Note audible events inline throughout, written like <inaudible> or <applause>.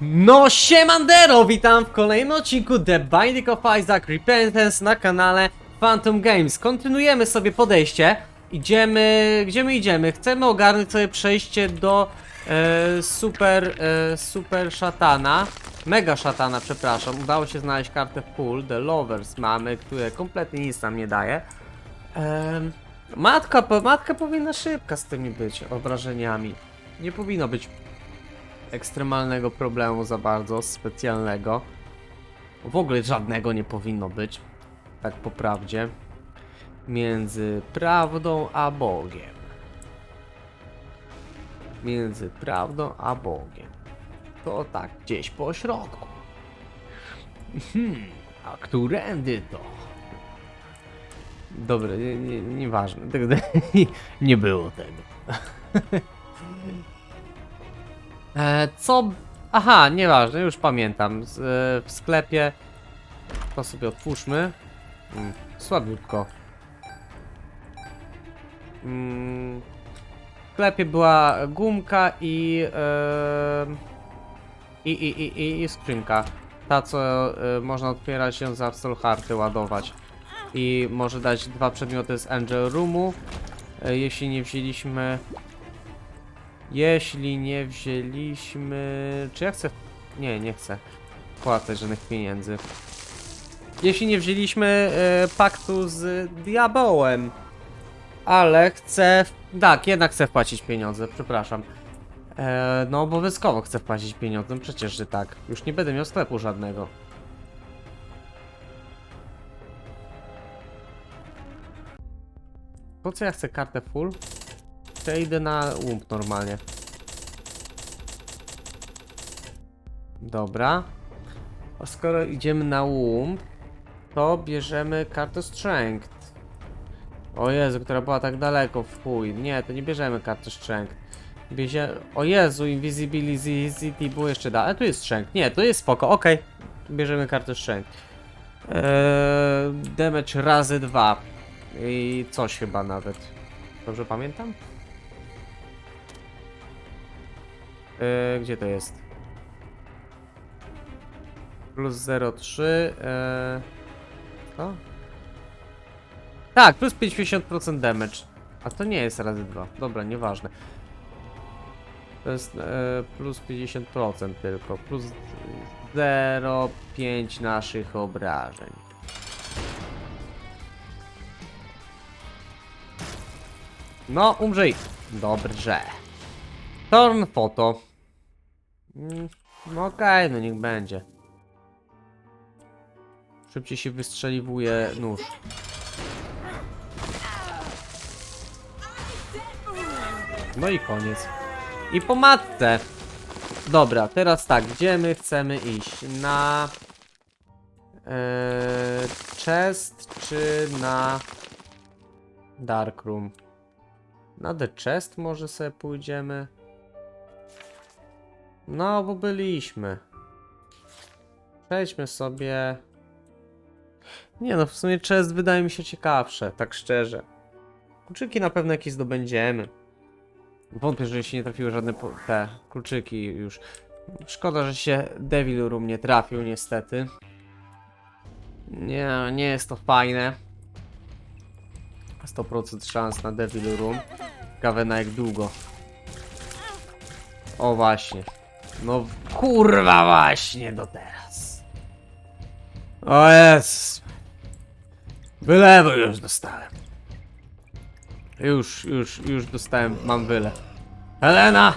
No siemandero, witam w kolejnym odcinku The Binding of Isaac Repentance na kanale Phantom Games. Kontynuujemy sobie podejście. Idziemy, gdzie my idziemy? Chcemy ogarnąć sobie przejście do e, super, e, super szatana. Mega szatana, przepraszam. Udało się znaleźć kartę full, The Lovers mamy, które kompletnie nic nam nie daje. Em, matka, matka powinna szybka z tymi być obrażeniami. Nie powinno być ekstremalnego problemu za bardzo, specjalnego. W ogóle żadnego nie powinno być, tak po prawdzie. Między prawdą a Bogiem. Między prawdą a Bogiem. To tak gdzieś po środku. Hmm, a którędy to? Dobra, nie, nie, nieważne. <laughs> Nie było tego. <laughs> E, co? Aha, nieważne, już pamiętam. Z, e, w sklepie. To sobie otwórzmy. Mm, słabiutko. Mm, w sklepie była gumka i, e, i, i, i, i, skrzynka. Ta, co e, można otwierać ją za Soulhearty ładować. I może dać dwa przedmioty z Angel Roomu. E, jeśli nie wzięliśmy jeśli nie wzięliśmy... Czy ja chcę... Nie, nie chcę płacać żadnych pieniędzy. Jeśli nie wzięliśmy e, paktu z diabełem. Ale chcę... Tak, jednak chcę wpłacić pieniądze, przepraszam. E, no obowiązkowo chcę wpłacić pieniądze, no przecież, że tak. Już nie będę miał sklepu żadnego. Po co ja chcę kartę full? Idę na łump normalnie. Dobra. A skoro idziemy na łump, to bierzemy kartę Strength. O Jezu, która była tak daleko, w chuj. Nie, to nie bierzemy karty Strength. Bierze... O Jezu, Invisibility było jeszcze dalej. Ale tu jest Strength. Nie, to jest spoko, okej. Bierzemy kartę Strength. Eee, damage razy dwa. I coś chyba nawet. Dobrze pamiętam? Yy, gdzie to jest? Plus 0,3. Yy... Co? Tak, plus 50% damage. A to nie jest razy 2. Dobra, nieważne. To jest yy, plus 50% tylko. Plus 0,5 naszych obrażeń. No, umrzyj. Dobrze. Torn foto. Mm, no okej, no niech będzie. Szybciej się wystrzeliwuje nóż. No i koniec. I po matce. Dobra, teraz tak, gdzie my chcemy iść? Na... Eee, chest czy na... Dark room? Na The Chest może sobie pójdziemy. No, bo byliśmy. Przejdźmy sobie. Nie no, w sumie Chest wydaje mi się ciekawsze, tak szczerze. Kluczyki na pewno jakieś zdobędziemy. Wątpię, że się nie trafiły żadne te kluczyki już. Szkoda, że się Devil Room nie trafił niestety. Nie, nie jest to fajne. 100% szans na Devil Room. Ciekawe na jak długo. O właśnie. No kurwa właśnie do teraz. O jest. Wylewu już dostałem. Już, już, już dostałem, mam wyle. Helena!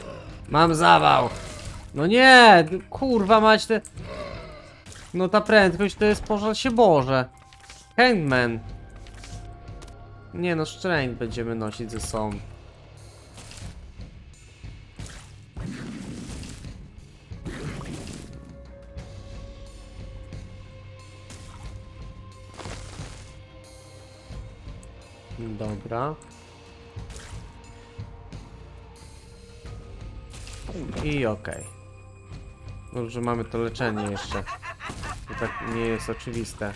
Mam zawał! No nie, kurwa mać te... No ta prędkość to jest pożal się Boże. Hangman. Nie no, szczęść będziemy nosić ze sobą. Dobra. I okej. Dobrze, mamy to leczenie jeszcze. To tak nie jest oczywiste.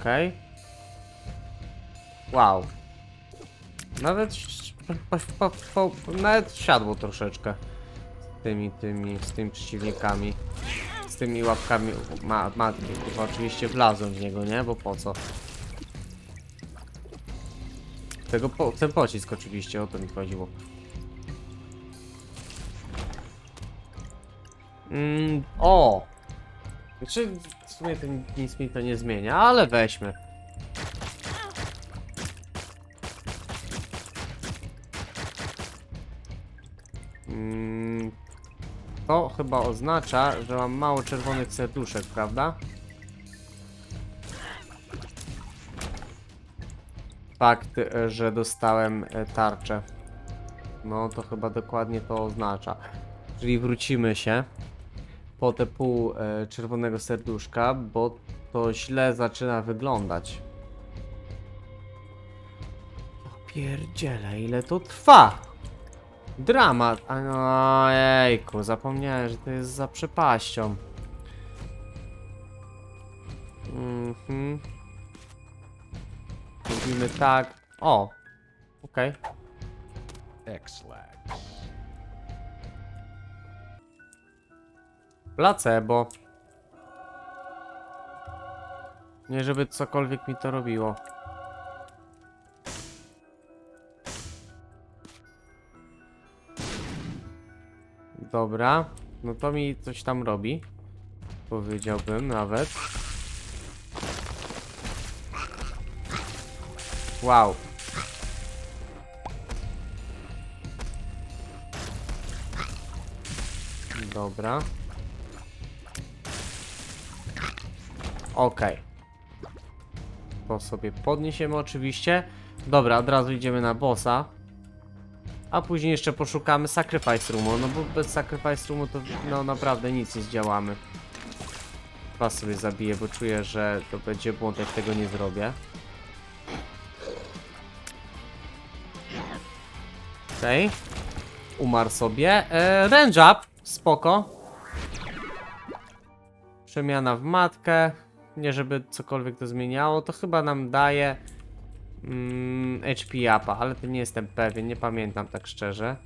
Okej. Wow. Nawet, po, po, nawet siadło troszeczkę. Z tymi, tymi, z tymi przeciwnikami. Tymi łapkami ma. Chyba oczywiście wlazłem w niego, nie? Bo po co? Tego po, ten pocisk oczywiście, o to mi chodziło. Mm, o! Znaczy, w sumie to nic mi to nie zmienia, ale weźmy. Chyba oznacza, że mam mało czerwonych serduszek, prawda? Fakt, e, że dostałem e, tarczę. No to chyba dokładnie to oznacza. Czyli wrócimy się po te pół e, czerwonego serduszka, bo to źle zaczyna wyglądać. Pierdziele, ile to trwa? Dramat. A no jejku, zapomniałem, że to jest za przepaścią. Mhm. Robimy tak. O! Okej. X-Lag. Placebo. Nie żeby cokolwiek mi to robiło. Dobra, no to mi coś tam robi. Powiedziałbym nawet. Wow. Dobra. Okej. To sobie podniesiemy oczywiście. Dobra, od razu idziemy na bossa. A później jeszcze poszukamy Sacrifice Roomu, no bo bez Sacrifice Roomu to no naprawdę nic nie zdziałamy. Was sobie zabiję, bo czuję, że to będzie błąd, jak tego nie zrobię. Okej. Umarł sobie. E, range up. Spoko. Przemiana w matkę. Nie żeby cokolwiek to zmieniało, to chyba nam daje mm, HP upa, ale to nie jestem pewien, nie pamiętam tak szczerze.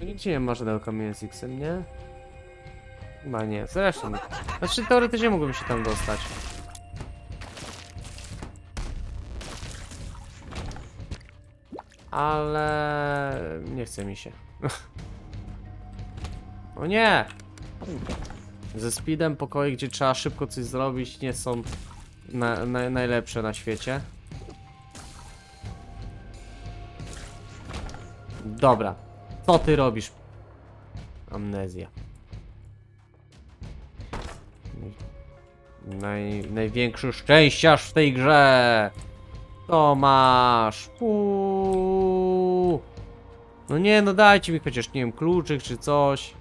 Nigdzie nie ma żadnego kamienia z X-em, nie? Chyba nie, zresztą. Znaczy teoretycznie mógłbym się tam dostać. Ale nie chce mi się. <laughs> o nie! Ze speedem pokoje, gdzie trzeba szybko coś zrobić, nie są na, na, najlepsze na świecie. Dobra. Co ty robisz? Amnezja. Naj, największy szczęściarz w tej grze! To masz! Uuu. No nie, no dajcie mi chociaż, nie wiem, kluczyk czy coś.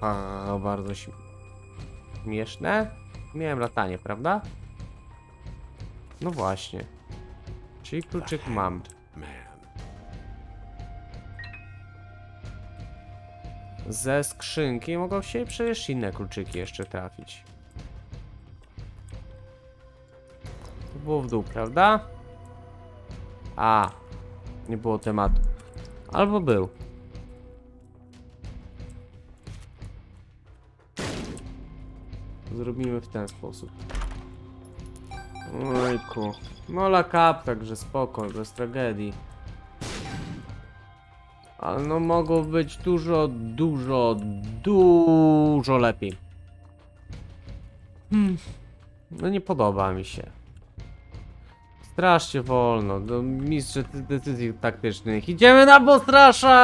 A, no bardzo śm- śmieszne. Miałem latanie, prawda? No właśnie. Czyli kluczyk mam. Ze skrzynki mogą się przecież inne kluczyki jeszcze trafić. To było w dół, prawda? A, nie było tematu. Albo był. Zrobimy w ten sposób. Ojku. No la kap, także spoko, bez tragedii. Ale no mogło być dużo, dużo, dużo lepiej. Hmm. No nie podoba mi się. Strasznie wolno, do mistrze ty- decyzji taktycznych. Idziemy na Bostrasza!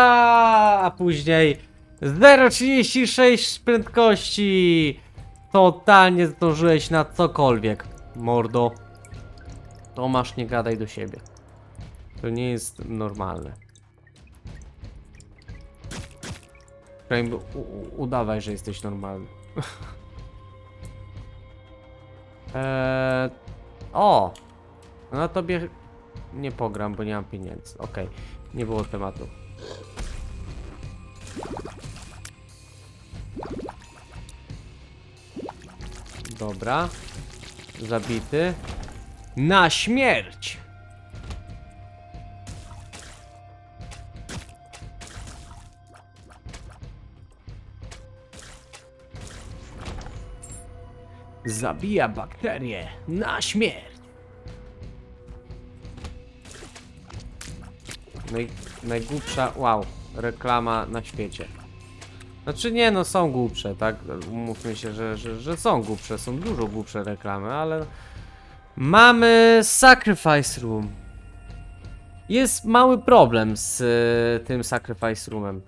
A później 0,36 prędkości! Totalnie zdążyłeś na cokolwiek, mordo. Tomasz, nie gadaj do siebie. To nie jest normalne. Przynajmniej udawaj, że jesteś normalny. <laughs> eee, o! Na tobie nie pogram, bo nie mam pieniędzy. Okej, nie było tematu. Dobra. Zabity. Na śmierć! Zabija bakterie na śmierć. Naj, najgłupsza, wow, reklama na świecie. Znaczy nie, no są głupsze, tak? Umówmy się, że, że, że są głupsze, są dużo głupsze reklamy, ale... Mamy Sacrifice Room. Jest mały problem z y, tym Sacrifice Roomem.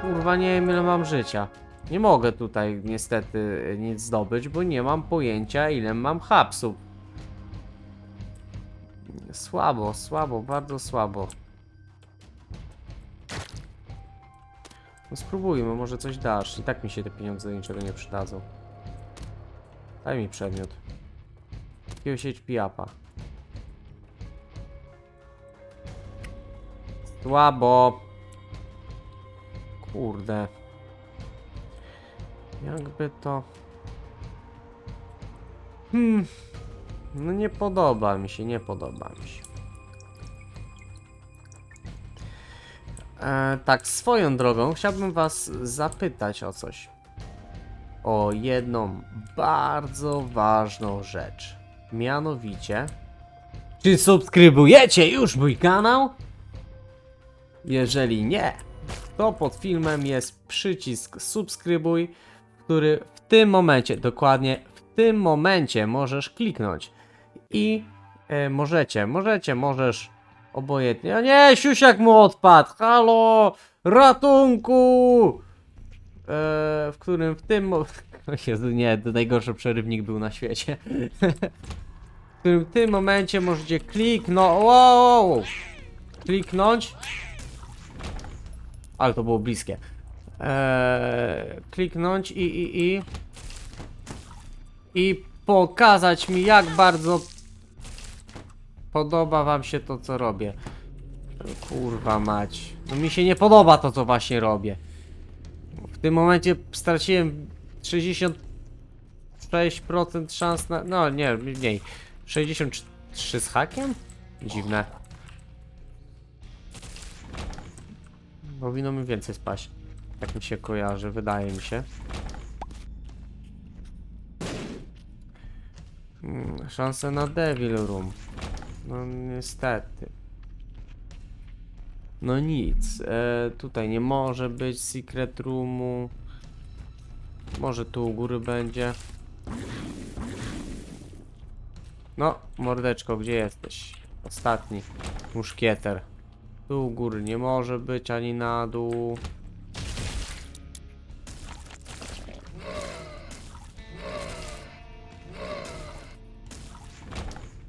Kurwa, nie wiem ile mam życia. Nie mogę tutaj niestety nic zdobyć, bo nie mam pojęcia ile mam hapsów. Słabo, słabo, bardzo słabo. No spróbujmy, może coś dasz. I tak mi się te pieniądze do niczego nie przydadzą. Daj mi przedmiot. Jakiegoś HP upa. Słabo. Kurde. Jakby to... Hmm. No nie podoba mi się, nie podoba mi się. E, tak, swoją drogą chciałbym was zapytać o coś. O jedną bardzo ważną rzecz. Mianowicie... Czy subskrybujecie już mój kanał? Jeżeli nie, to pod filmem jest przycisk subskrybuj, który w tym momencie, dokładnie w tym momencie możesz kliknąć i e, możecie, możecie, możesz obojętnie. O nie, siusiak mu odpadł, halo, ratunku! E, w którym w tym o <laughs> Jezu, nie, to najgorszy przerywnik był na świecie. w którym w tym momencie możecie kliknąć, wow, kliknąć ale to było bliskie. Eee, kliknąć i, i, i. I pokazać mi, jak bardzo podoba Wam się to, co robię. Kurwa mać. No mi się nie podoba to, co właśnie robię. W tym momencie straciłem 66% szans na. No nie, mniej. 63 z hakiem? Dziwne. Powinno mi więcej spaść. Tak mi się kojarzy, wydaje mi się. Hmm, szanse na Devil Room. No niestety. No nic. E, tutaj nie może być Secret Roomu. Może tu u góry będzie. No, mordeczko, gdzie jesteś? Ostatni. Muszkieter. Tu u góry nie może być, ani na dół.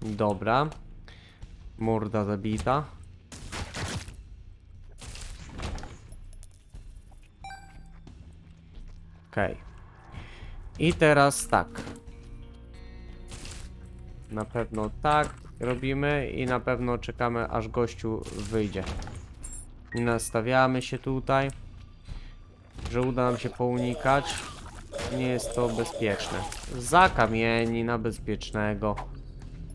Dobra. Morda zabita. Okej. I teraz tak. Na pewno tak robimy i na pewno czekamy aż gościu wyjdzie. Nastawiamy się tutaj, że uda nam się pounikać. Nie jest to bezpieczne. Za kamieni na bezpiecznego.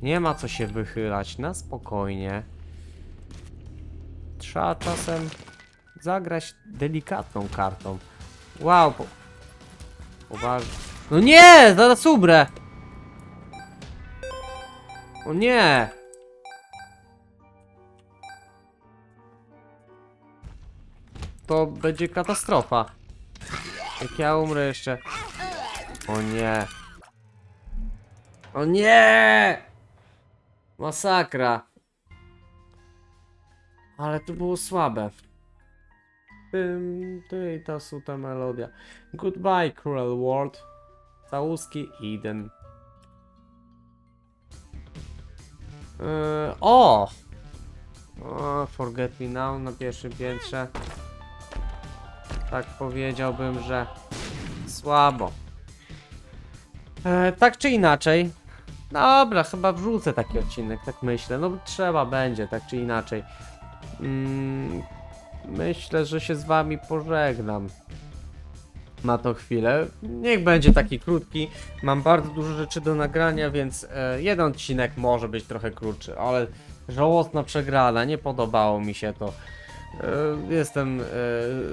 Nie ma co się wychylać, na spokojnie. Trzeba czasem zagrać delikatną kartą. Wow, po... Poważnie. No nie! Zaraz ubrę! O nie! To będzie katastrofa. Jak ja umrę jeszcze. O nie. O nie! Masakra. Ale to było słabe. Tym, ty, ta suta melodia. Goodbye, cruel world. Całuski Eden. Yy, o! o! Forget me now na pierwszym piętrze. Tak powiedziałbym, że słabo. E, tak czy inaczej. Dobra, chyba wrzucę taki odcinek, tak myślę. No trzeba będzie, tak czy inaczej. Mm, myślę, że się z wami pożegnam. Na tą chwilę. Niech będzie taki krótki. Mam bardzo dużo rzeczy do nagrania, więc e, jeden odcinek może być trochę krótszy, ale żałosna przegrana, nie podobało mi się to. E, Jestem e,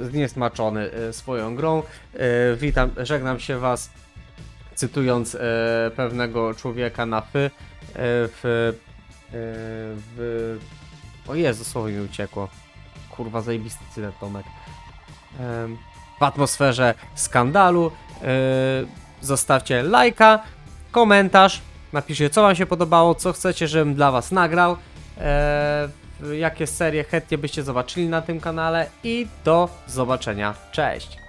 zniesmaczony e, swoją grą. E, Witam, żegnam się was cytując e, pewnego człowieka na fy, e, w, e, w... O Jezu, słowo mi uciekło. Kurwa, zajebisty cytat, Tomek. W atmosferze skandalu. Zostawcie lajka, komentarz, napiszcie co wam się podobało, co chcecie, żebym dla was nagrał, jakie serie chętnie byście zobaczyli na tym kanale i do zobaczenia. Cześć!